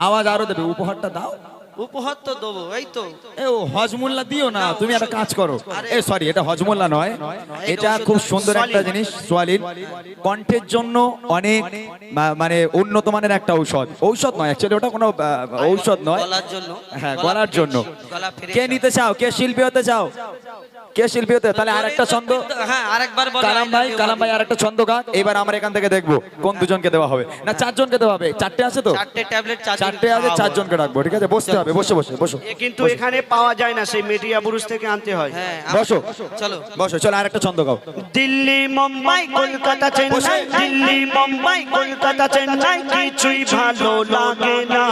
আওয়াজ আরও দেবে উপহারটা দাও। উপহার তো দেবো এই তো। এ ও হজমুল্লা দিও না তুমি একটা কাজ করো। এ সরি এটা হজমুল্লা নয়। এটা খুব সুন্দর একটা জিনিস সোয়ালিন। কণ্ঠের জন্য অনেক মানে উন্নত মানের একটা ঔষধ। ঔষধ নয় অ্যাকচুয়ালি ওটা কোনো ঔষধ নয়। গলার জন্য। হ্যাঁ গলার জন্য। কে নিতে চাও? কে শিল্পী হতে চাও? কে শিল্পী হতে? তাহলে আরেকটা ছন্দ। হ্যাঁ আরেকবার কালাম ভাই কালাম ভাই আরেকটা ছন্দ গাক এবার আমরা এখান থেকে দেখব কোন দুজনকে দেওয়া হবে। না চারজনকে দেওয়া হবে। চারটে আছে তো? চারটে ট্যাবলেট চারটে আছে চারজনকে রাখব ঠিক আছে? বসতে হবে বসে বসে বসো। কিন্তু এখানে পাওয়া যায় না সেই মেটিয়া বুরুজ থেকে আনতে হয়। হ্যাঁ বসো। চলো। বসো চলো আরেকটা ছন্দ গাও। দিল্লি মুম্বাই কলকাতা চেন্নাই। দিল্লি মুম্বাই কলকাতা চেন্নাই কিছুই ভালো লাগে না।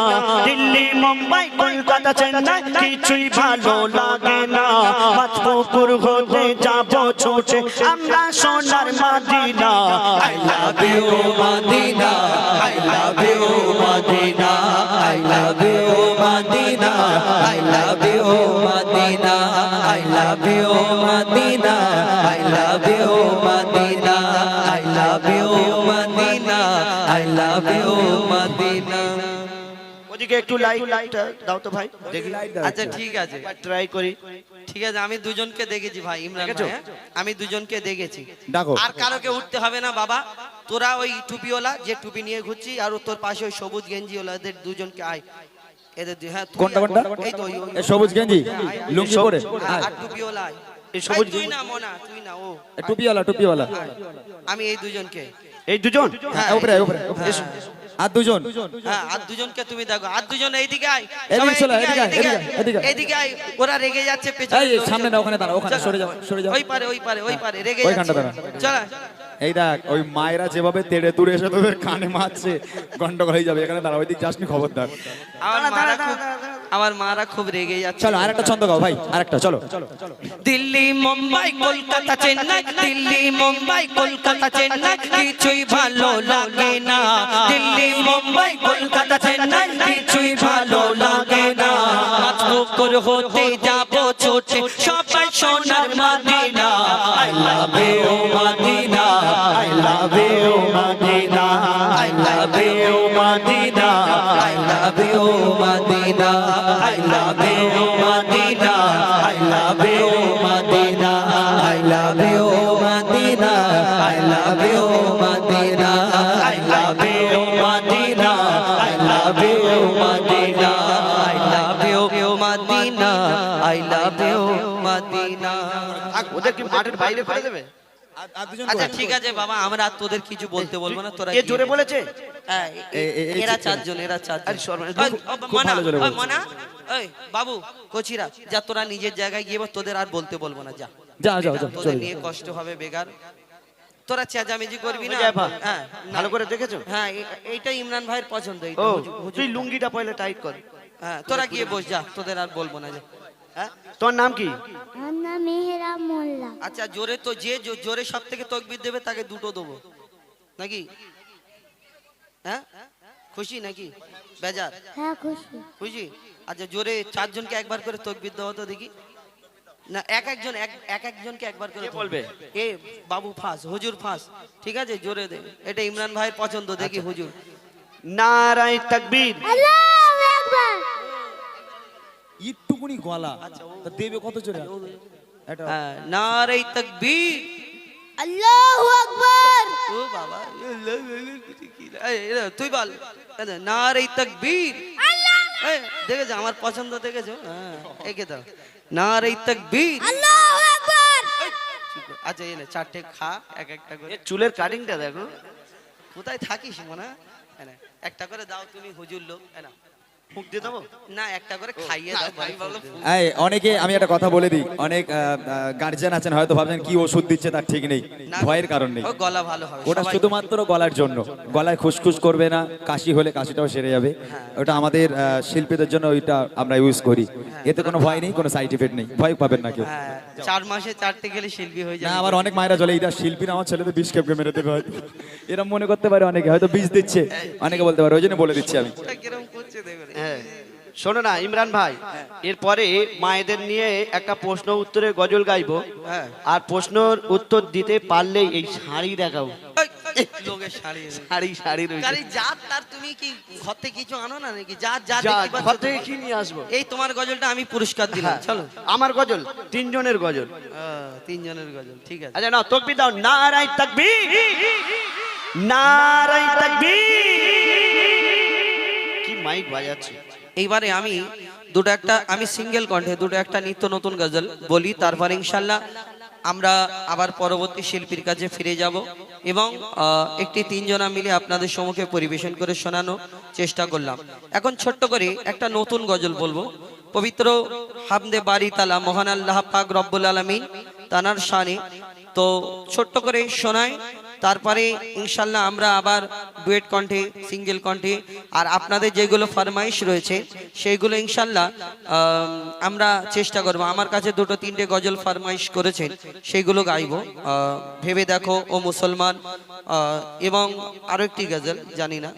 দিল্লি মুম্বাই কলকাতা চেন্নাই কিছুই ভালো লাগে না। মাতপুকুর হতে যাব ছুটে। আমরা সোনার Madina. I love you Madina. I love you Madina. I love you Madina. I love you Madina. I love you Madina. I love you Madina. I love you Madina. I love you Madina. ওদিকে একটু light light দাও তো ভাই দেখি। আচ্ছা ঠিক আছে। Try করি। ঠিক আছে আমি দুজনকে দেখেছি ভাই ইমরান ভাই হ্যাঁ? আমি দুজনকে দেখেছি। ডাকো। আর কারোকে উঠতে হবে না বাবা। তোরা ওই টুপিওয়ালা যে টুপি নিয়ে ঘুরছি আর তোর পাশে ওই সবুজ দুজনকে আয়। এদের হ্যাঁ কোনটা কোনটা? এই তো ওই- ওই- এ সবুজ গেঞ্জি আয়, আয়। লুঙ্গি পরে। আর টুপিওয়ালা এই সবুজ তুই না মোনা তুই না ও। টুপিওয়ালা টুপিওয়ালা। আমি এই দুজনকে। এই দুজন? হ্যাঁ উপরে উপরে উপরে। আর দুজন? হ্যাঁ আর দুজনকে তুমি দেখো। আর দুজন এইদিকে আয়। এদিকে চলে, এদিকে এদিকে এদিকে আয়, আয়। এদিকে আয়। ওরা রেগে যাচ্ছে পেছনে। এই সামনে না ওখানে দাঁড়া ওখানে সরে যাও সরে যাও। ওই পারে ওই পারে ওই পারে রেগে যাচ্ছে। চল। এই দেখ ওই মায়েরা যেভাবে তেড়ে তুড়ে এসে তোদের কানে মারছে গন্ডগোল হয়ে যাবে। এখানে দাঁড়া ওই দিক যাসনি খবরদার আমার মারা খুব আমার মারা খুব রেগে যাচ্ছে। চলো আরেকটা ছন্দ গাও ভাই আরেকটা চলো। দিল্লি মুম্বাই কলকাতা চেন্নাই দিল্লি মুম্বাই কলকাতা চেন্নাই কিছুই ভালো লাগে না। দিল্লি মুম্বাই, কলকাতা, চেন্নাই, কিছুই ভালো লাগে না। বকর হতে যাব ছোটে সবাই সোনার Madina. I love you Madina. I love you Madina. I love you Madina. I love you Madina. I love you Madina. I love you Madina. ওদের কি মাঠের বাইরে ফেলে দেবে? আচ্ছা ঠিক আছে বাবা আমরা তোদের কিছু বলতে বলব না তোরা কে জোরে বলেছে? হ্যাঁ, এই এরা চারজন এরা চারজন। মনা। মনা, ওই, বাবু কোচিরা যা তোরা নিজের জায়গায় গিয়ে তোদের আর বলতে বলব না যা। যাও যাও তোদের নিয়ে কষ্ট হবে বেকার। তোরা চেঁচামেচি করবি না? হয়ে। হ্যাঁ ভালো করে দেখেছ? হ্যাঁ এইটা ইমরান ভাইয়ের পছন্দ। তুই লুঙ্গিটা পয়লে টাইট কর। হ্যাঁ তোরা গিয়ে বস যা তোদের আর বলব না যা। হ্যাঁ? তোর নাম কি? আমার মেহেরা মোল্লা। আচ্ছা জোরে তো যে জোরে সব থেকে তকবির দেবে তাকে দুটো দেবো। নাকি? হ্যাঁ? খুশি নাকি? বেজার? হ্যাঁ খুশি। খুশি? আচ্ছা জোরে চারজনকে একবার করে তকবির দেওয়া তো দেখি। না এক একজন এক এক একজনকে একবার করে বলবে? এ বাবু ফাঁস হুজুর ফাঁস। ঠিক আছে জোরে দে। এটা ইমরান ভাইয়ের পছন্দ দেখি হুজুর। নারায় তাকবীর। আল্লাহু আকবার। একটুকুনি গলা। তা দেবে কত জোরে? এটা হ্যাঁ, নারে তকবীর। আল্লাহু আকবার। ও বাবা তুই বল। নারে তকবীর। দেখেছ আমার পছন্দ দেখেছ? হ্যাঁ একে দাও। নারে তকবীর। আল্লাহু আকবার। আচ্ছা এনে চারটে খা এক একটা করে। চুলের কাটিংটা দেখো। কোথায় থাকিস মনে? একটা করে দাও তুমি হুজুর লোক। নাও। ফুক দিয়ে দেবো? না একটা করে খাইয়ে দাও ভাই বলো এই অনেকে আমি একটা কথা বলে দিই। অনেক গার্জিয়ান আছেন হয়তো ভাবছেন কি ওষুধ দিচ্ছে তার ঠিক নেই। ভয়ের কারণ নেই। গলা ভালো হবে ওটা শুধুমাত্র গলার জন্য। গলায় খুসখুস করবে না কাশি হলে কাশিটাও সেরে যাবে। ওটা আমাদের শিল্পীদের জন্য ওইটা আমরা ইউজ করি। এতে কোনো ভয় নেই কোনো সাইড ইফেক্ট নেই। ভয় পাবেন না কেউ। হ্যাঁ চার মাসে চারটে গেলে শিল্পী হয়ে না যাবে। আবার অনেক মায়েরা চলে এটা শিল্পীরা আমার ছেলেদের বিষ খেপকে মেরে দেবে হয়তো। এরকম মনে করতে পারে অনেকে হয়তো বিষ দিচ্ছে। অনেকে বলতে পারে ওই জন্য বলে দিচ্ছি আমি। ওটা করছে দেখো রে। হ্যাঁ শোনো না ইমরান ভাই এরপরে মায়েদের নিয়ে একটা প্রশ্ন উত্তরে গজল গাইবো। হ্যাঁ। আর প্রশ্নর উত্তর দিতে পারলেই এই শাড়ি তার তুমি কি ঘর থেকে কিছু আনো না নাকি? ঘর থেকে তোমার। কি নিয়ে আসব? এই তোমার গজলটা আমি পুরস্কার দিলাম হ্যাঁ, চলো। আমার গজল তিনজনের গজল। তিনজনের গজল ঠিক আছে। আচ্ছা না তকবি দাও। নারাই তাকবি নারাই তাকবি কি মাইক বাজাচ্ছে? এইবারে আমি দুটো একটা, আমি সিঙ্গেল কণ্ঠে দুটো একটা নিত্য নতুন গজল বলি, তারপরে ইনশাল্লাহ আমরা আবার পরবর্তী শিল্পীর কাছে ফিরে যাব এবং একটি তিনজনা মিলে আপনাদের সম্মুখে পরিবেশন করে শোনানোর চেষ্টা করলাম। এখন ছোট্ট করে একটা নতুন গজল বলব। পবিত্র হামদে বাড়ি তালা, মহান আল্লাহ পাক রব্বুল আলমিন তানার শানে। তো ছোট্ট করে শোনায় তারপরে ইনশাল্লাহ আমরা আবার ডুয়েট কণ্ঠে, সিঙ্গেল কণ্ঠে, আর আপনাদের যেগুলো ফরমাইশ রয়েছে, সেইগুলো ইনশাল্লাহ আমরা চেষ্টা করব। আমার কাছে দুটো তিনটে গজল ফরমাইশ করেছেন, সেইগুলো গাইব। ভেবে দেখো, ও মুসলমান এবং আরও একটি গজল, জানি না।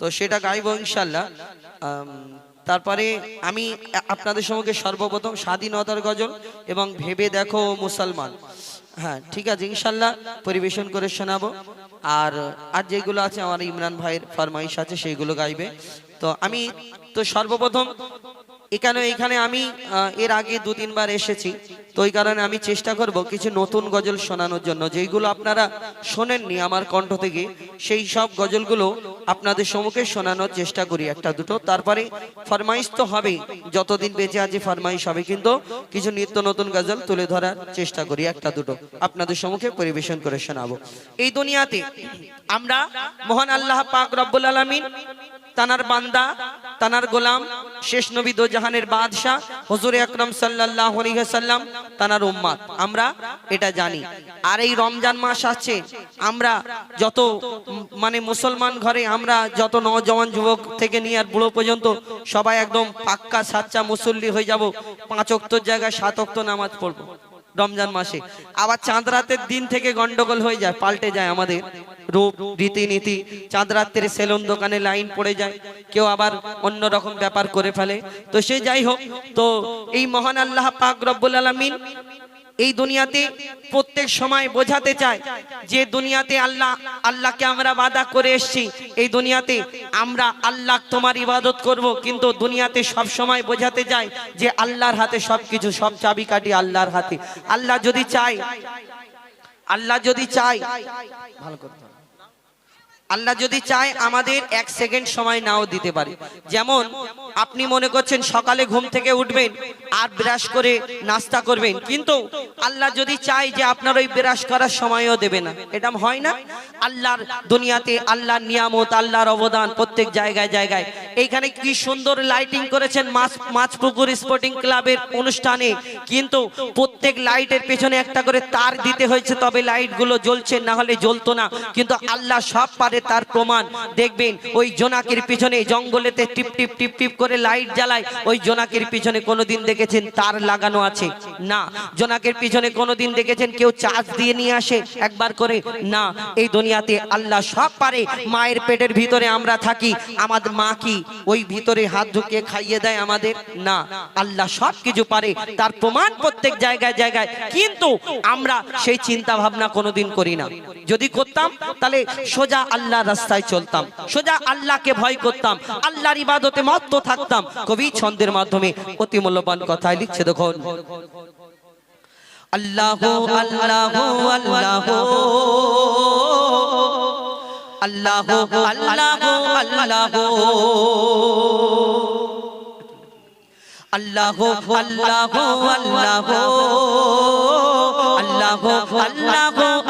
তো সেটা গাইবো ইনশাল্লাহ। তারপরে আমি আপনাদের সম্মুখে সর্বপ্রথম স্বাধীনতার গজল এবং ভেবে দেখো, ও মুসলমান। হ্যাঁ ঠিক আছে ইনশাল্লাহ পরিবেশন করে শোনাবো। আর আর যেগুলো আছে, আমার ইমরান ভাইয়ের ফরমাইশ আছে, সেইগুলো গাইবে। তো আমি, তো সর্বপ্রথম এখানে এখানে আমি এর আগে দু, তিনবার এসেছি? তো ওই কারণে আমি চেষ্টা করব কিছু নতুন গজল শোনানোর জন্য। যেইগুলো আপনারা শোনেননি আমার কণ্ঠ থেকে, সেই সব গজলগুলো আপনাদের সম্মুখে শোনানোর চেষ্টা করি একটা দুটো। তারপরে ফরমাইশ তো হবে যতদিন বেঁচে আছে ফরমাইশ হবে, কিন্তু কিছু নিত্য নতুন গজল তুলে ধরার চেষ্টা করি একটা দুটো। আপনাদের সম্মুখে পরিবেশন করে শোনাবো। এই দুনিয়াতে আমরা মহান আল্লাহ পাক রব্বুল আলামিন তানার বান্দা, তানার গোলাম, শেষ নবী দো জাহানের বাদশাহ, হুজুর আকরম আলাইহি সাল্লাম তানার উম্মাত আমরা এটা জানি। আর এই রমজান মাস আছে, আমরা যত মানে মুসলমান ঘরে আমরা যত নওজওয়ান যুবক থেকে নিয়ে আর বুড়ো পর্যন্ত সবাই একদম পাক্কা সাচ্চা মুসল্লি হয়ে যাব, পাঁচ অক্তর জায়গায় সাত অক্ত নামাজ পড়ব রমজান মাসে। আবার চাঁদ রাতের দিন থেকে গন্ডগোল হয়ে যায়, পাল্টে যায় আমাদের। রূপ, রীতিনীতি, চাঁদ রাত্রে সেলুন দোকানে লাইন পড়ে যায়, কেউ আবার অন্য রকম ব্যাপার করে ফেলে। তো সে যাই হোক, তো এই মহান আল্লাহ পাক রব্বুল আলামিন এই দুনিয়াতে প্রত্যেক সময় বোঝাতে চায় যে দুনিয়াতে আল্লাহ, আল্লাহকে আমরা বাদা করে এসেছি, এই দুনিয়াতে আমরা আল্লাহ তোমার ইবাদত করব। কিন্তু দুনিয়াতে সব সময় বোঝাতে চায় যে আল্লাহর হাতে সবকিছু, সব চাবিকাঠি আল্লাহর হাতে। আল্লাহ যদি চায়, আল্লাহ যদি চায়, ভালো করতে। আল্লাহ যদি চায় আমাদের এক সেকেন্ড সময় নাও দিতে পারে। যেমন আপনি মনে করছেন সকালে ঘুম থেকে উঠবেন আর ব্রাশ করে নাস্তা করবেন, কিন্তু আল্লাহ যদি চায় যে আপনার ওই ব্রাশ করার সময়ও দেবে না, এটা হয় না? আল্লাহর দুনিয়াতে আল্লাহর নিয়ামত, আল্লাহর অবদান প্রত্যেক জায়গায় জায়গায়। এইখানে কি সুন্দর লাইটিং করেছেন মাছ, মাছপুকুর স্পোর্টিং ক্লাবের অনুষ্ঠানে। কিন্তু প্রত্যেক লাইটের পেছনে একটা করে তার দিতে হয়েছে, তবে লাইটগুলো জ্বলছে, না হলে জ্বলতো না। কিন্তু আল্লাহ সব পারে তার প্রমাণ। দেখবেন, ওই জোনাকের পিছনে জঙ্গলেতে টিপ টিপ টিপ টিপ করে লাইট জ্বালায়। ওই জোনাকের পিছনে কোনোদিন দেখেছেন তার লাগানো আছে? না। জোনাকের পিছনে কোনোদিন দেখেছেন কেউ চার্জ দিয়ে নিয়ে আসে? একবার করে? না। এই দুনিয়াতে আল্লাহ সব পারে। মায়ের পেটের ভিতরে আমরা থাকি। আমাদের মা কি ওই ভিতরে হাত ঢুকিয়ে খাইয়ে দেয় আমাদের? না। আল্লাহ সব কিছু পারে। তার প্রমাণ প্রত্যেক জায়গায় জায়গায়। কিন্তু আমরা সেই চিন্তা ভাবনা কোনোদিন করি না। যদি করতাম, তাহলে সোজা আল্লাহ আল্লাহ রাস্তায় চলতাম। সোজা আল্লাহকে ভয় করতাম। আল্লাহর ইবাদতে মত্ত থাকতাম। কবি ছন্দের মাধ্যমে অতি মূল্যবান কথায় লিখছে দেখো আল্লাহ আল্লাহ আল্লাহ। আল্লাহ আল্লাহ আল্লাহ। اللہ ہو اللہ ہو اللہ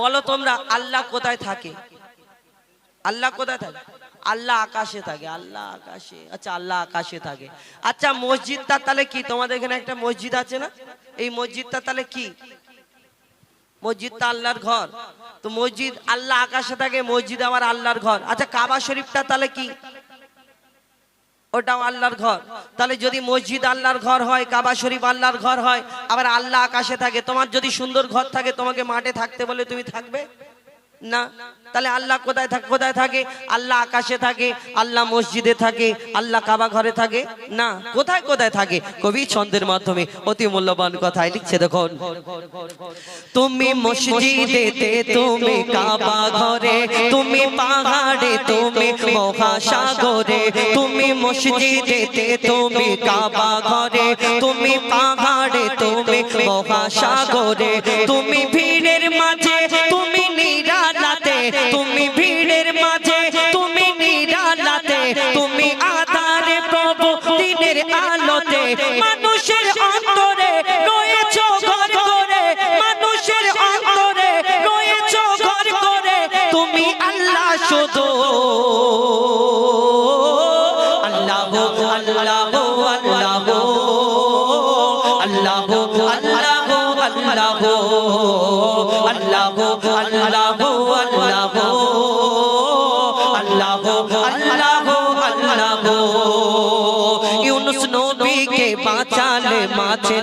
বলো তোমরা, আল্লাহ কোথায় থাকে? আল্লাহ কোথায় থাকে? আল্লাহ আকাশে থাকে, আল্লাহ আকাশে। আচ্ছা আল্লাহ আকাশে থাকে। আচ্ছা মসজিদটা তাহলে কি? তোমাদের এখানে একটা মসজিদ আছে না? এই মসজিদটা তাহলে কি? মসজিদটা আল্লাহর ঘর। তো মসজিদ আল্লাহ আকাশে থাকে, মসজিদ আমার আল্লাহর ঘর। আচ্ছা কাবা শরীফটা তাহলে কি? ওটাও আল্লাহর ঘর। তাহলে যদি মসজিদ আল্লাহর ঘর হয়, কাবা শরীফ আল্লাহর ঘর হয়, আবার আল্লাহ আকাশে থাকে, তোমার যদি সুন্দর ঘর থাকে, তোমাকে মাঠে থাকতে বলে তুমি থাকবে? না? তাহলে আল্লাহ কোথায় থাকে কোথায় থাকে? আল্লাহ আকাশে থাকে, আল্লাহ মসজিদে থাকে, আল্লাহ কাবা ঘরে থাকে? না। কোথায় কোথায় থাকে? কবি ছন্দের মাধ্যমে। অতি মূল্যবান কথায় লিখছে দেখুন। তুমি মসজিদেতে, তুমি কাবা ঘরে, তুমি পাহাড়ে, তুমি মহাসাগরে, তুমি মসজিদেতে, তুমি কাবা ঘরে, তুমি পাহাড়ে, তুমি মহাসাগরে, তুমি আল্লাহ আল্লাহ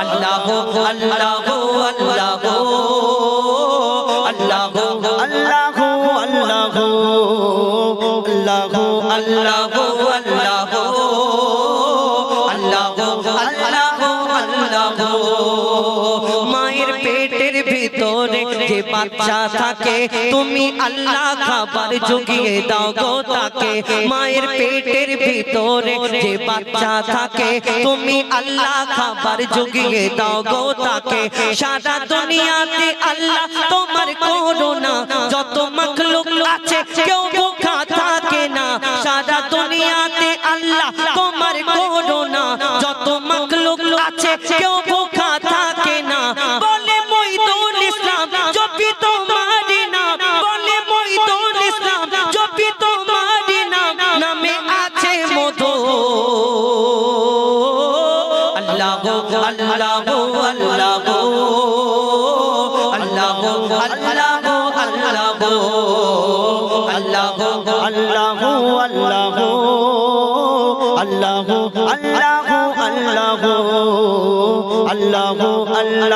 আল্লাহ শুধু আল্লাহ আল্লাহ আল্লাহ আল্লাহ আল্লাহু আল্লাহু আল্লাহু আল্লাহ আল্লাহ আল্লাহ আল্লাহ মায়ের পেটের ভিতরে যে বাচ্চা থাকে তুমি আল্লাহ খাবার জুগিয়ে দাও গো তাকে মায়ের পেটের ভিতরে যে বাচ্চা থাকে, তুমি আল্লাহ খাবার জুগিয়ে দাও গো তাকে। সারা দুনিয়াতে আল্লাহ তোমার করোনা যত মখলুক আছে, কেউ ভুখা থাকে না। সারা দুনিয়াতে আল্লাহ তোমার করোনা যত মখলুক আছে, কেউ ভুখা